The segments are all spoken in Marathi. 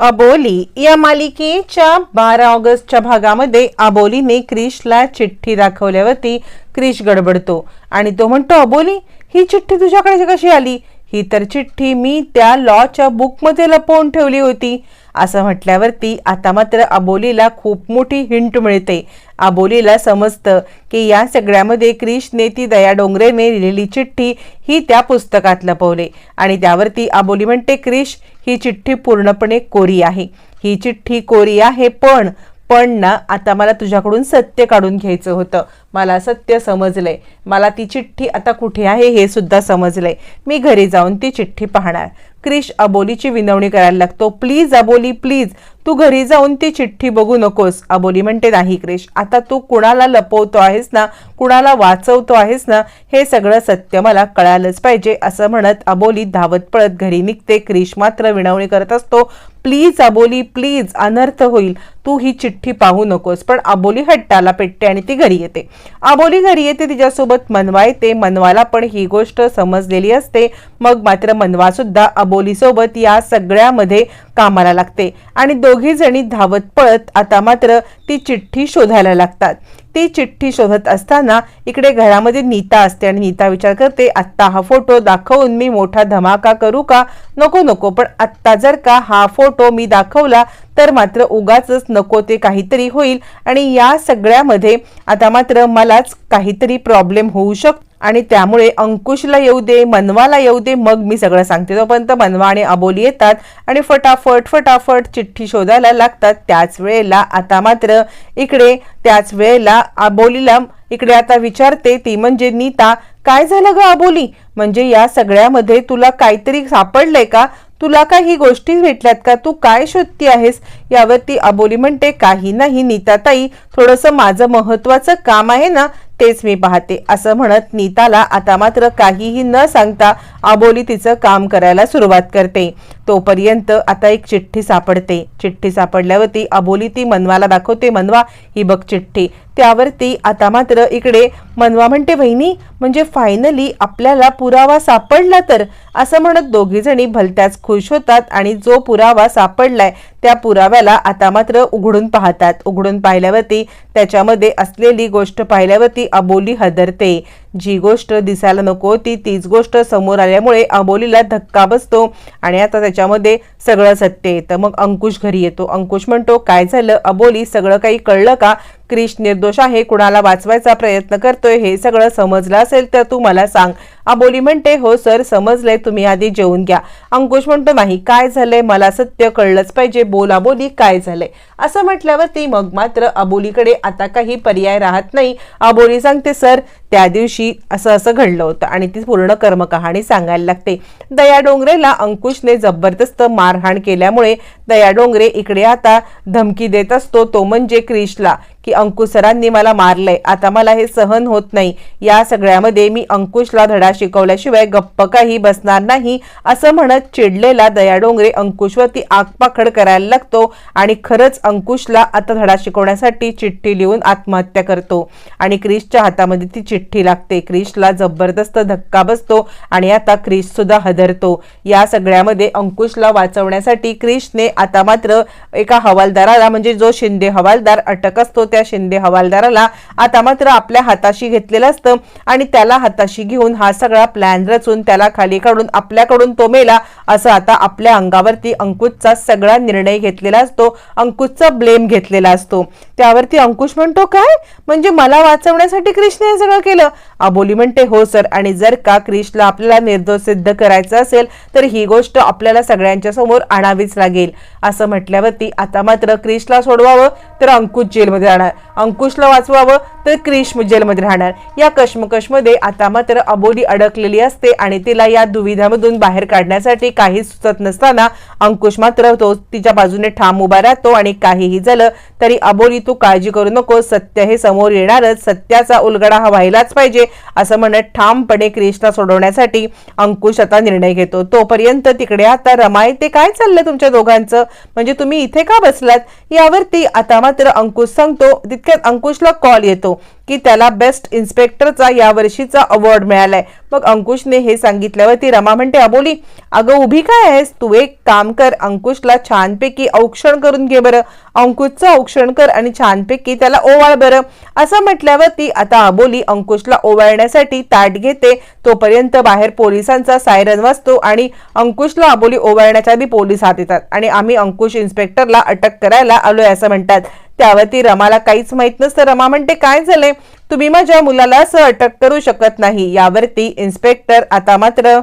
अबोली या मालिकेच्या बारा ऑगस्टच्या भागामध्ये अबोलीने क्रिशला चिठ्ठी दाखवल्यावरती क्रिश गडबडतो. आणि तो म्हणतो अबोली ही चिठ्ठी तुझ्याकडे कशी आली? ही तर चिठ्ठी मी त्या लॉच्या बुकमध्ये लपवून ठेवली होती. असं म्हटल्यावरती आता मात्र अबोलीला खूप मोठी हिंट मिळते. अबोलीला समजतं की या सगळ्यामध्ये क्रिशने ती दया डोंगरेने लिहिलेली चिठ्ठी ही त्या पुस्तकात लपवले. आणि त्यावरती अबोली म्हणते क्रिश ही चिठ्ठी पूर्णपणे कोरी आहे. ही चिठ्ठी कोरी आहे पण पण ना आता मला तुझ्याकडून सत्य काढून घ्यायचं होतं. मला सत्य समजलंय. मला ती चिठ्ठी आता कुठे आहे हे सुद्धा समजलंय. मी घरी जाऊन ती चिठ्ठी पाहणार. क्रिश अबोलीची विनवणी करायला लागतो. Please Aboli please. तू घरी जाऊन ती चिठ्ठी बघू नकोस. अबोली म्हणते नाही क्रिश. आता तू कुणाला लपवतो आहेस ना? कुणाला वाचवतो आहेस ना? हे सगळं सत्य मला कळालंच पाहिजे. असं म्हणत अबोली धावत पळत घरी निघते. क्रिश मात्र विनवणी करत असतो. प्लीज अबोली प्लीज अनर्थ होईल. तू ही चिठ्ठी पाहू नकोस. पण अबोली हट्टाला पेटते आणि ती घरी येते. अबोली घरी येते तिच्यासोबत मनवा येते. मनवाला पण ही गोष्ट समजलेली असते. मग मात्र मनवा सुद्धा अबोलीसोबत या सगळ्यामध्ये कामाला लागते. आणि दोघी जणी धावत पळत आता मात्र ती चिठ्ठी शोधायला लागतात. ती चिठ्ठी शोधत असताना इकडे घरामध्ये नीता असते आणि नीता विचार करते आत्ता हा फोटो दाखवून मी मोठा धमाका करू का? नको नको पण आत्ता जर का हा फोटो मी दाखवला तर मात्र उगाच नको ते काहीतरी होईल. आणि या सगळ्यामध्ये आता मात्र मलाच काहीतरी प्रॉब्लेम होऊ शकतो. आणि त्यामुळे अंकुशला येऊ दे मनवाला येऊ दे मग मी सगळं सांगते. तोपर्यंत मनवा आणि अबोली येतात आणि फटाफट फटाफट चिठ्ठी शोधायला लागतात. त्याच वेळेला आता मात्र इकडे त्याच वेळेला अबोलीला इकडे आता विचारते ती म्हणजे नीता काय झालं ग अबोली? म्हणजे या सगळ्यामध्ये तुला काहीतरी सापडलंय का? तुला काही गोष्टी भेटल्यात का? तू काय शोधती आहेस? यावरती अबोली म्हणते काही नाही नीताताई. थोडंसं माझं महत्वाचं काम आहे ना तेच मी पाहते. असं म्हणत नीताला आता मात्र काहीही न सांगता अबोली तिचं काम करायला सुरुवात करते. तोपर्यंत आता एक चिठ्ठी सापडते. चिठ्ठी सापडल्यावरती अबोली ती मनवाला दाखवते मनवा ही बघ चिठ्ठी. त्यावरती आता मात्र इकडे मनवा म्हणते बहिणी म्हणजे फायनली आपल्याला पुरावा सापडला तर? असं म्हणत दोघीजणी भलत्याच खुश होतात आणि जो पुरावा सापडलाय त्या पुराव्याला आता मात्र उघडून पाहतात. उघडून पाहिल्यावरती त्याच्यामध्ये असलेली गोष्ट पाहिल्यावरती अबोली हदरते. जी गोष्ट दिसायला नको ती तीच गोष्ट समोर आल्यामुळे अबोलीला धक्का बसतो आणि आता त्याच्यामध्ये सगळं सत्य येतं. मग अंकुश घरी येतो. अंकुश म्हणतो काय झालं? अबोली सगळं काही कळलं का? क्रिश निर्दोष आहे कुणाला वाचवायचा प्रयत्न करतोय हे सगळं समजलं असेल तर तू मला सांग. अबोली म्हणते हो सर समजलंय तुम्ही आधी जेवून घ्या. अंकुश म्हणतो नाही काय झालंय? मला सत्य कळलंच पाहिजे. बोल अबोली काय झालंय? असं म्हटल्यावरती मग मात्र अबोलीकडे आता काही पर्याय राहत नाही. अबोली सांगते सर त्या दिवशी असं असं घडलं होतं आणि ती पूर्ण कर्मकहाणी सांगायला लागते. दया डोंगरेला अंकुशने जबरदस्त मारहाण केल्यामुळे दया डोंगरे इकडे आता धमकी देत असतो. तो म्हणजे क्रिशला की अंकुश सरांनी मला मारलंय आता मला हे सहन होत नाही. या सगळ्यामध्ये मी अंकुशला धडा शिकवल्याशिवाय गप्प काही बसणार नाही असं म्हणत चिडलेला दया डोंगरे अंकुशवरती आगपाखड करायला लागतो आणि खरंच अंकुशला आता धडा शिकवण्यासाठी चिठ्ठी लिहून आत्महत्या करतो. आणि क्रिशच्या हातामध्ये ती चिठ्ठी लागते. क्रिशला जबरदस्त धक्का बसतो आणि आता क्रिश सुद्धा हदरतो. या सगळ्यामध्ये अंकुशला वाचवण्यासाठी क्रिशने आता मात्र एका हवालदाराला म्हणजे जो शिंदे हवालदार अटक असतो त्या शिंदे हवालदाराला आता मात्र आपल्या हाताशी घेतलेलं असतं आणि त्याला हाताशी घेऊन हा सगळा प्लॅन रचून त्याला खाली काढून आपल्याकडून तो मेला असं आता आपल्या अंगावरती अंकुशचा सगळा निर्णय घेतलेला असतो अंकुशचा ब्लेम घेतलेला असतो. त्यावरती अंकुश म्हणतो काय? म्हणजे मला वाचवण्यासाठी कृष्ण हे सगळं केलं? अबोली म्हणते हो सर. आणि जर का कृष्णला आपल्याला निर्दोष सिद्ध करायचं असेल तर ही गोष्ट आपल्याला सगळ्यांच्या समोर आणावीच लागेल. असं म्हटल्यावरती आता मात्र क्रिशला सोडवावं तर अंकुश जेलमध्ये राहणार. अंकुशला वाचवावं तर क्रिश्म जेलमध्ये राहणार. या कश्मकशमध्ये आता मात्र अबोली अडकलेली असते आणि तिला या दुविधामधून बाहेर काढण्यासाठी काही सुचत नसताना अंकुश मात्र तो तिच्या बाजूने ठाम उभा राहतो आणि काहीही झालं तरी अबोली तू काळजी करू नको सत्य हे समोर येणारच. सत्याचा उलगडा हा व्हायलाच पाहिजे. असं म्हणत ठामपणे क्रिशला सोडवण्यासाठी अंकुश आता निर्णय घेतो. तोपर्यंत तिकडे आता रमाय ते काय चाललं तुमच्या दोघांचं? म्हणजे तुम्ही इथे का बसलात? यावरती आता मात्र अंकुश सांगतो तितक्यात अंकुशला कॉल येतो की त्याला बेस्ट इन्स्पेक्टरचा यावर्षीचा अवॉर्ड मिळालाय. मग अंकुशने हे सांगितल्यावरती रमा म्हणते अबोली अगं उभी काय आहेस? तू एक काम कर अंकुशला छानपैकी औक्षण करून घे बरं. अंकुशचं औक्षण कर आणि छानपैकी त्याला ओवाळ बरं. असं म्हटल्यावरती आता अबोली अंकुशला ओवाळण्यासाठी ताट घेते. तोपर्यंत बाहेर पोलिसांचा सायरन वाजतो आणि अंकुशला अबोली ओवाळण्याच्या आधी पोलीस हात येतात आणि आम्ही अंकुश इन्स्पेक्टरला अटक करायला आलोय असं म्हणतात. त्यावरती रमाला काहीच माहीत नसतं. रमा म्हणते काय झालंय? तुम्ही माझ्या मुलाला असं अटक करू शकत नाही. यावरती इन्स्पेक्टर आता मात्र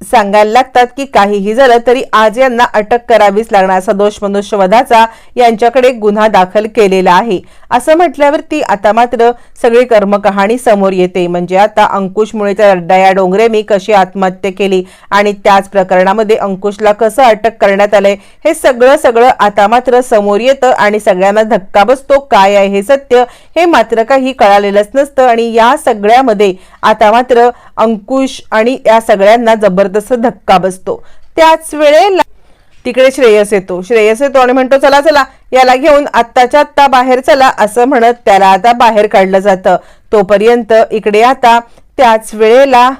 सांगायला लागतात की काहीही झालं तरी आज यांना अटक करावीच लागणार. असा दोष मनुष्यवधाचा यांच्याकडे गुन्हा दाखल केलेला आहे. असं म्हटल्यावरती आता मात्र सगळी कर्मकहाणी समोर येते. म्हणजे आता अंकुशमुळे त्या दया डोंगरेनी कशी आत्महत्या केली आणि त्याच प्रकरणामध्ये अंकुशला कसं अटक करण्यात आलंय हे सगळं सगळं आता मात्र समोर येतं आणि सगळ्यांना धक्का बसतो काय आहे हे सत्य हे मात्र काही कळालेलंच नसतं. आणि या सगळ्यामध्ये आता मात्र अंकुश आणि या सगळ्यांना जबरदस्त धक्का बसतो. त्याच वेळेला तिकडे श्रेयस येतो. श्रेयस येतो आणि म्हणतो चला चला याला घेऊन आत्ताच्या आत्ता बाहेर चला असं म्हणत त्याला आता बाहेर काढलं जातं. तोपर्यंत इकडे आता त्याच वेळेला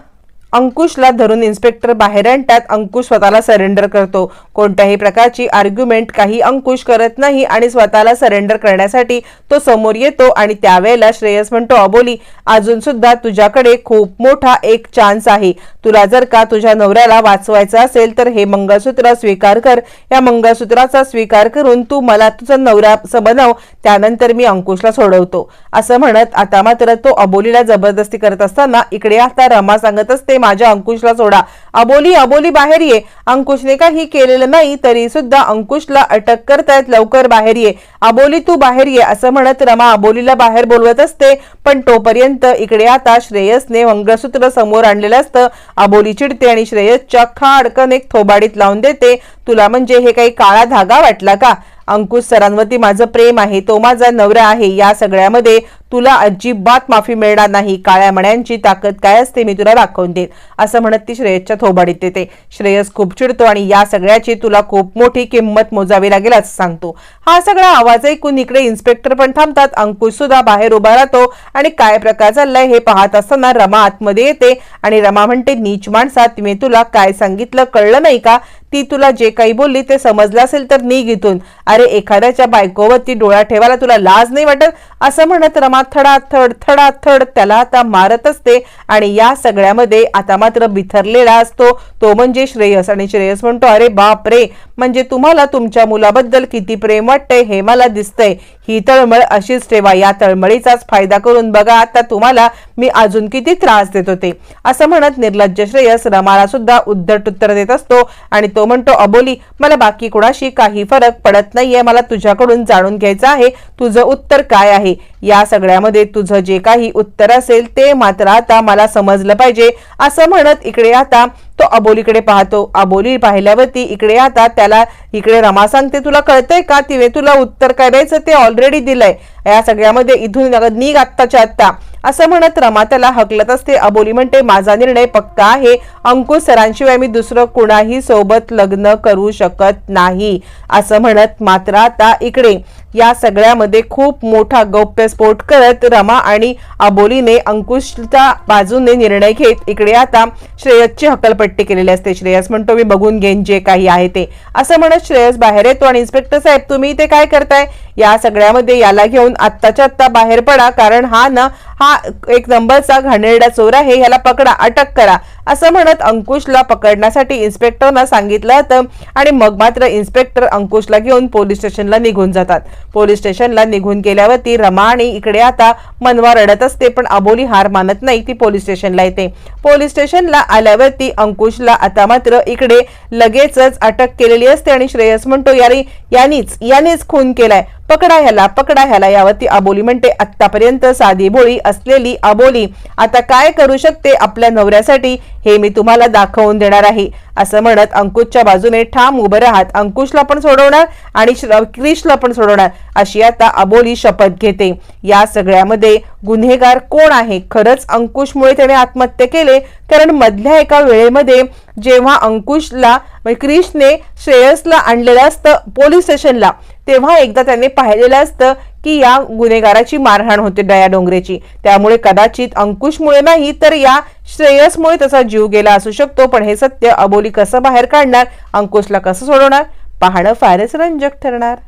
अंकुशला धरून इन्स्पेक्टर बाहेर आणतात. अंकुश स्वतःला सरेंडर करतो. कोणत्याही प्रकारची आर्ग्युमेंट काही अंकुश करत नाही आणि स्वतःला सरेंडर करण्यासाठी तो समोर येतो आणि त्यावेळेला श्रेयस म्हणतो अबोली अजून सुद्धा तुझ्याकडे खूप मोठा एक चान्स आहे. तुला जर का तुझ्या नवऱ्याला वाचवायचं असेल तर हे मंगळसूत्र स्वीकार कर. या मंगळसूत्राचा स्वीकार करून तू मला तुझा नवरा बनव. त्यानंतर मी अंकुशला सोडवतो. असं म्हणत आता मात्र तो अबोलीला जबरदस्ती करत असताना इकडे आता रमा सांगत असते माझ्या अंकुशला सोडा अबोली अबोली बाहेर ये. अंकुशने काही केलेलं नाही तरी सुद्धा अंकुशला अटक करतायत लवकर बाहेर ये. अबोली तू बाहेर ये असं म्हणत रमा अबोलीला बाहेर बोलवत असते. पण तोपर्यंत इकडे आता श्रेयसने मंगळसूत्र समोर आणलेलं असतं. अबोली चिडते आणि श्रेयसच्या खाडकन एक थोबाडीत लावून देते. तुला म्हणजे हे काही काळा धागा वाटला का? अंकुश सरांवरती माझं प्रेम आहे तो माझा नवरा आहे. या सगळ्यामध्ये तुला अजिबात माफी मिळणार नाही. काळ्या मण्यांची ताकद काय असते मी तुला दाखवून देईन. असं म्हणत ती श्रेयसच्या थोबाडीत येते. श्रेयस खूप चिडतो आणि या सगळ्याची तुला खूप मोठी किंमत मोजावी लागेल असं सांगतो. हा सगळा आवाज ऐकून इकडे इन्स्पेक्टर पण थांबतात. अंकुश सुद्धा बाहेर उभा राहतो आणि काय प्रकार चाललाय हे पाहत असताना रमा आतमध्ये येते आणि रमा म्हणते नीच माणसात मी तुला काय सांगितलं कळलं नाही का? ती तुला जे काही बोलली ते समजलं असेल तर निघ इथून. अरे एखाद्याच्या बायकोवरती डोळा ठेवायला तुला लाज नाही वाटत? असं म्हणत रमा थडा थड थडा थड त्याला आता मारत असते. आणि या सगळ्यामध्ये आता मात्र बिथरलेला असतो. तो म्हणजे श्रेयस. आणि श्रेयस म्हणतो अरे बाप रे म्हणजे तुम्हाला तुमच्या मुलाबद्दल किती प्रेम वाटतंय हे मला दिसतंय. ही तळमळ अशीच ठेवा. या तळमळीचाच फायदा करून बघा आता तुम्हाला मी अजून किती त्रास देत होते. असं म्हणत निर्लज्ज श्रेयस रमाला सुद्धा उद्धट उत्तर देत असतो आणि तो म्हणतो अबोली मला बाकी कुणाशी काही फरक पडत नाहीये. मला तुझ्याकडून जाणून घ्यायचं आहे. तुझं उत्तर काय आहे या सगळ्यामध्ये तुझं जे काही उत्तर असेल ते मात्र आता मला समजलं पाहिजे. असं म्हणत इकडे आता तो अबोलीकडे पाहतो. अबोली पाहिल्यावरती इकडे आता त्याला इकडे रमा सांगते तुला कळतंय का? तिने तुला उत्तर काय द्यायचं ते ऑलरेडी दिलंय. या सगळ्यामध्ये इथून निघ आत्ताच्या आत्ता. असं म्हणत रमा त्याला हकलत असते. अबोली म्हणते माझा निर्णय पक्का आहे. अंकुश सरांशिवाय मी दुसरं कुणाही सोबत लग्न करू शकत नाही. असं म्हणत मात्र आता इकडे या सगळ्यामध्ये खूप मोठा गौप्यस्फोट करत रमा आणि अबोलीने अंकुशच्या बाजूने निर्णय घेत इकडे आता श्रेयसची हकलपट्टी केलेली असते. श्रेयस म्हणतो मी बघून घेईन जे काही आहे ते. असं म्हणत श्रेयस बाहेर येतो आणि इन्स्पेक्टर साहेब तुम्ही ते काय करताय? या सगळ्यामध्ये याला घेऊन आत्ताच्या आत्ता बाहेर पडा कारण हा ना हा एक नंबरचा घाणेरडा चोर आहे ह्याला पकडा अटक करा. असं म्हणत अंकुशला पकडण्यासाठी इन्स्पेक्टरनं सांगितलं होतं आणि मग मात्र इन्स्पेक्टर अंकुशला घेऊन पोलीस स्टेशनला निघून जातात. पोलीस स्टेशनला निघून गेल्यावरती रमा आणि इकडे आता मनवा रडत असते पण अबोली हार मानत नाही ती पोलीस स्टेशनला येते. पोलीस स्टेशनला आल्यावरती अंकुशला आता मात्र इकडे लगेचच अटक केलेली असते आणि श्रेयस म्हणतो यारी यानीच यानेच खून केलाय. पकडा ह्याला पकडा ह्याला. यावरती अबोली म्हणते आतापर्यंत साधी भोळी असलेली अबोली आता काय करू शकते आपल्या नवऱ्यासाठी? हे मी तुम्हाला दाखवून देणार आहे. असं म्हणत अंकुशच्या बाजूने ठाम उभं राहत अंकुशला पण सोडवणार आणि क्रिशला पण सोडवणार अशी आता अबोली शपथ घेते. या सगळ्यामध्ये गुन्हेगार कोण आहे? खरंच अंकुशमुळे त्याने आत्महत्या केले? कारण मधल्या एका वेळेमध्ये जेव्हा अंकुशला म्हणजे क्रिशने श्रेयसला आणलेलं असतं पोलीस स्टेशनला तेव्हा एकदा त्याने पाहिलेलं असतं की या गुन्हेगाराची मारहाण होते दया डोंगरेची. त्यामुळे कदाचित अंकुशमुळे नाही तर या श्रेयसमुळे त्याचा जीव गेला असू शकतो पण हे सत्य अबोली कसं बाहेर काढणार अंकुशला कसं सोडवणार? पाहणं फारच रंजक ठरणार.